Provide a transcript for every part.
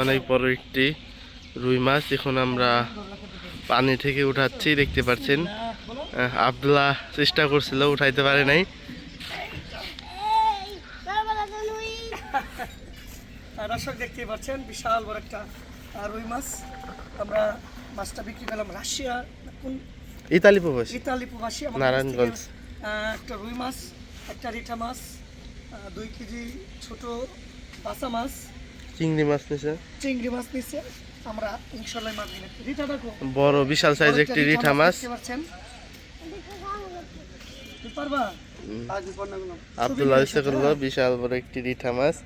অনেক বড় একটি রুই মাছ। এখন আমরা পানি থেকে উঠাচ্ছি দেখতে পাচ্ছেন। আবদুল্লাহ চেষ্টা করছিল উঠাইতে পারে নাই। দর্শক দেখতেই পাচ্ছেন বিশাল বড় একটা রুই মাছ। আমরা মাছটা বিক্রি করলাম রাশিয়া কোন? ইতালি প্রবাসী। ইতালি প্রবাসী নারায়ণগঞ্জ। একটা রুই মাছ একটা রিঠা মাছ দুই কেজি ছোট বাসা মাছ চিংড়ি মাছ নিছে। চিংড়ি মাছ নিচ্ছে আমরা ইনশাল্লাহ মাছ নিলাম রিঠা দেখো। বড় বিশাল সাইজ একটি রিঠা মাছ আবদুল্লাহ ইচ্ছে করল বিশাল বড় একটি রিঠা মাছ।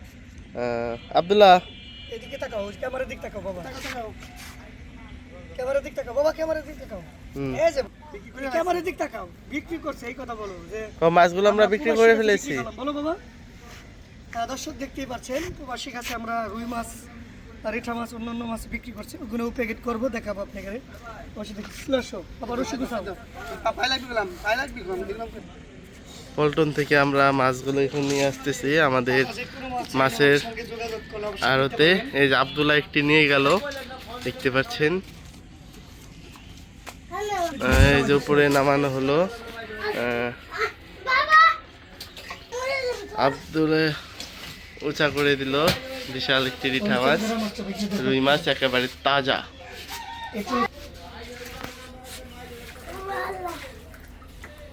আবদুল্লাহ। এদিকে তাকাও ক্যামেরার দিক তাকাও বাবা। ক্যামেরার দিক তাকাও। বাবা ক্যামেরার দিক তাকাও। এই যে ক্যামেরার দিক তাকাও। বিক্রি করছে এই কথা বলো যে ও, মাছগুলো আমরা বিক্রি করে ফেলেছি। বলো বাবা? দর্শক দেখতেই পাচ্ছেন প্রবাসী কাছে আমরা রুই মাছ আর রিঠা মাছ অন্যান্য মাছ বিক্রি করছি। ওগুলোও প্যাকেট করব দেখাবো আপনাকে আবার রসিদ পল্টন থেকে আমরা মাছগুলো এখন নিয়ে আসতেছি আমাদের মাছের আড়তে। এই যে আবদুল্লাহ একটি নিয়ে গেল দেখতে পাচ্ছেন। আহ, এই যে উপরে নামানো হলো আহ, আবদুল্লাহ উঁচা করে দিল, বিশাল একটি রিঠা মাছ, রুই মাছ একেবারে তাজা।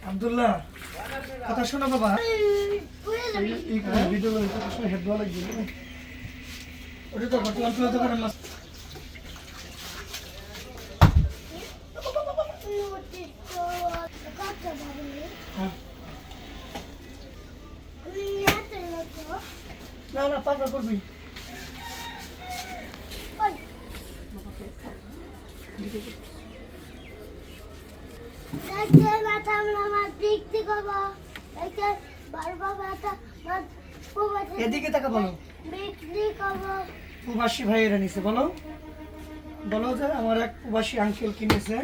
আব্দুল্লাহ, কথা শোনা বাবা। ওটা তো তুলতে পারেন মাছ হ্যাঁ। না না পাকা করবি। এদিকে তাকা বলো। প্রবাসী ভাইয়েরা নিছে বলো। বলো যে আমার এক প্রবাসী আঙ্কেল কিনেছে।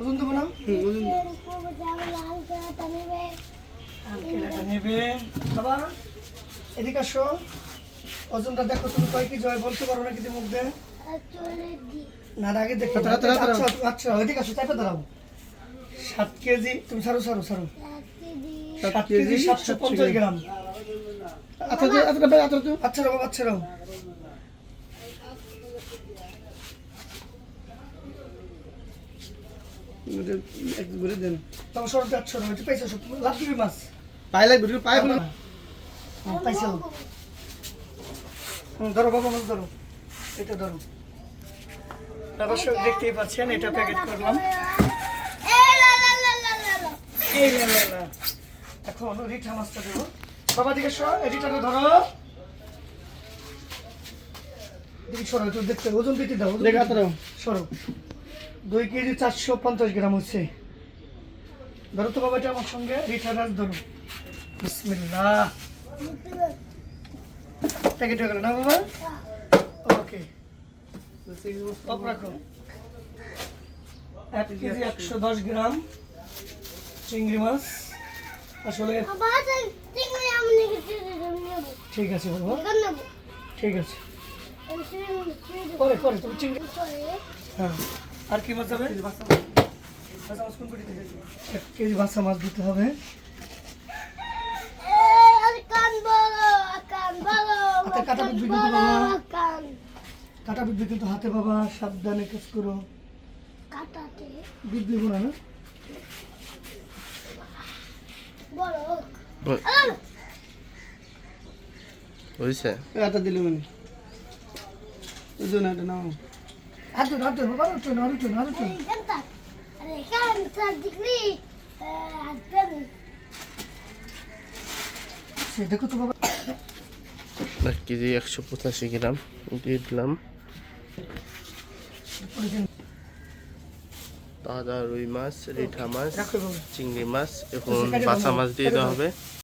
ওজন দেবো না আঙ্কেল নেবে বাবা এদিকে আসো ওজনটা দেখো তুমি কয় কেজি হয় বলতে পারো না কিন্তু মুখ না আগে দেখো আচ্ছা আচ্ছা ওইদিকে আসো চাপে দাঁড়াও সাত কেজি তুমি সারো সারো সারো সাত কেজি সাতশো পঞ্চাশ গ্রাম আচ্ছা আচ্ছা আচ্ছা আচ্ছা আচ্ছা সরতে আচ্ছা রাও এটা পাইছো সব। লাভ দিবি মাছ? পায়ে লাগবে তুমি পায়ে ধরো বাবা মাছ ধরো। এটা ধরো। অবশ্যই দেখতেই পাচ্ছেন এটা প্যাকেট করলাম। এই লে, লে, লে। এখন রিঠা মাছটা দেবো বাবা দিকে সর রিঠাটা ধরো। দিকে সরো একটু দেখতে ওজন দিতে দাও দেখে। সরো। দুই কেজি চারশো পঞ্চাশ গ্রাম হচ্ছে ধরো তো বাবা এটা আমার সঙ্গে, রিঠা রাস ধরো। বিসমিল্লাহ। প্যাকেট হয়ে গেল না বাবা? ওকে রাখো। এক কেজি একশো দশ গ্রাম চিংড়ি মাছ। আসলে ঠিক আছে বাবা। ঠিক আছে। পরে পরে, তুমি চিংড়ি হ্যাঁ। আর কি মাছ যাবে দিতে? এক কেজি বাসা মাছ দিতে হবে। হাতে কাটা বিক্রি কিন্তু বাবা কাটা বিক্রি কিন্তু হাতে বাবা সাবধানে কাজ করো। বিক্রি করো না? বুঝছে এটা দিলে মানে। ওজন এটা নাও। সে দেখো তো বাবা। এক কেজি একশো পঁচাশি গ্রাম দিয়ে দিলাম। তাজা রুই মাছ রিঠা মাছ চিংড়ি মাছ এখন বাছা মাছ দিয়ে দেওয়া হবে।